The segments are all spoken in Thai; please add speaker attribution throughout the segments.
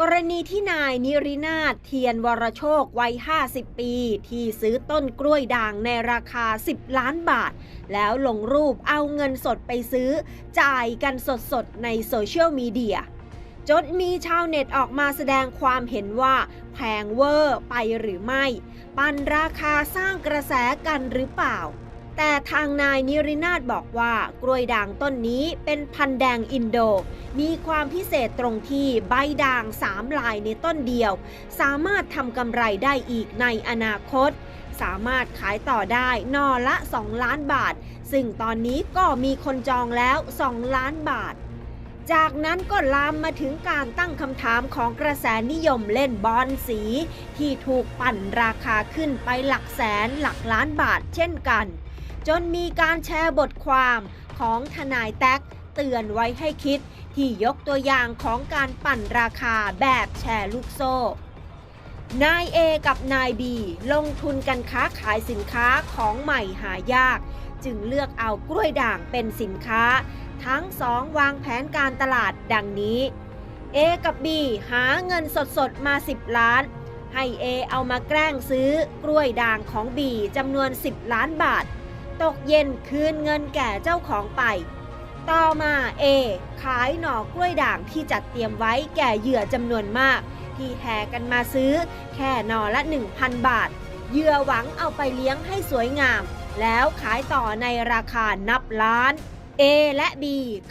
Speaker 1: กรณีที่นายนิรินาถเทียนวรโชควัย 50 ปี ที่ซื้อต้นกล้วยด่างในราคา 10 ล้านบาท แล้วลงรูปเอาเงินสดไปซื้อ จ่ายกันสดๆ ในโซเชียลมีเดีย จนมีชาวเน็ตออกมาแสดงความเห็นว่าแพงเวอร์ไปหรือไม่ ปันราคาสร้างกระแสกันหรือเปล่า แต่ทางนายนิรินาถบอกว่ากล้วยด่างต้นนี้เป็นพันธุ์แดงอินโด มีความพิเศษตรงที่ใบด่างสามลายในต้นเดียว สามารถทำกำไรได้อีกในอนาคต สามารถขายต่อได้นอละ 2 ล้านบาท ซึ่งตอนนี้ก็มีคนจองแล้ว 2 ล้านบาท จากนั้นก็ลามมาถึงการตั้งคำถามของกระแสนิยมเล่นบอลสี ที่ถูกปั่นราคาขึ้นไปหลักแสนหลักล้านบาทเช่นกัน จนมีการแชร์บทความของทนายแท็กเตือนไว้ให้คิดที่ยกตัวอย่างของการปั่นราคาแบบแชร์ลูกโซ่ นายเอกับนายบีลงทุนกันค้าขายสินค้าของใหม่หายาก จึงเลือกเอากล้วยด่างเป็นสินค้า ทั้งสองวางแผนการตลาดดังนี้ A กับ B หาเงินสดๆ มา 10 ล้าน ให้ A เอามาแกล้งซื้อกล้วยด่างของ B จำนวน 10 ล้านบาท ตกเย็นคืนเงินแก่เจ้าของไป ต่อมา A ขายหน่อกล้วยด่างที่จัดเตรียมไว้แก่เหยื่อจำนวนมาก ที่แห่กันมาซื้อ แค่หน่อละ 1,000 บาท เหยื่อหวังเอาไปเลี้ยงให้สวยงาม แล้วขายต่อในราคานับล้าน A และ B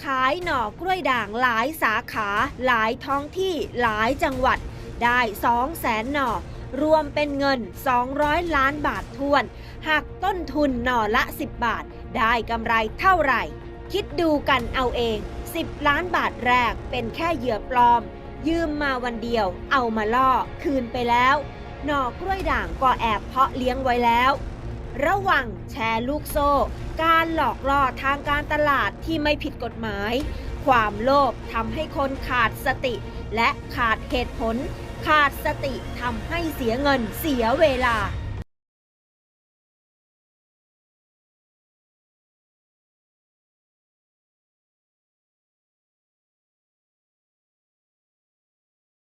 Speaker 1: ขายหน่อกล้วยด่างหลายสาขา หลายท้องที่หลายจังหวัด ได้2แสนหน่อ รวมเป็นเงิน 200 ล้านบาททวนหักต้นทุนหน่อละ 10 บาท ได้กำไรเท่าไหร่ คิดดูกันเอาเอง 10 ล้านบาทแรกเป็นแค่เหยื่อปลอม ยืมมาวันเดียว เอามาล่อคืนไปแล้ว หน่อกล้วยด่างก็แอบเพาะเลี้ยงไว้แล้ว ระวังแชร์ลูกโซ่ การหลอกล่อทางการตลาดที่ไม่ผิดกฎหมาย ความโลภทำให้คนขาดสติ และขาดเหตุผล ขาดสติทำให้เสียเงินเสียเวลา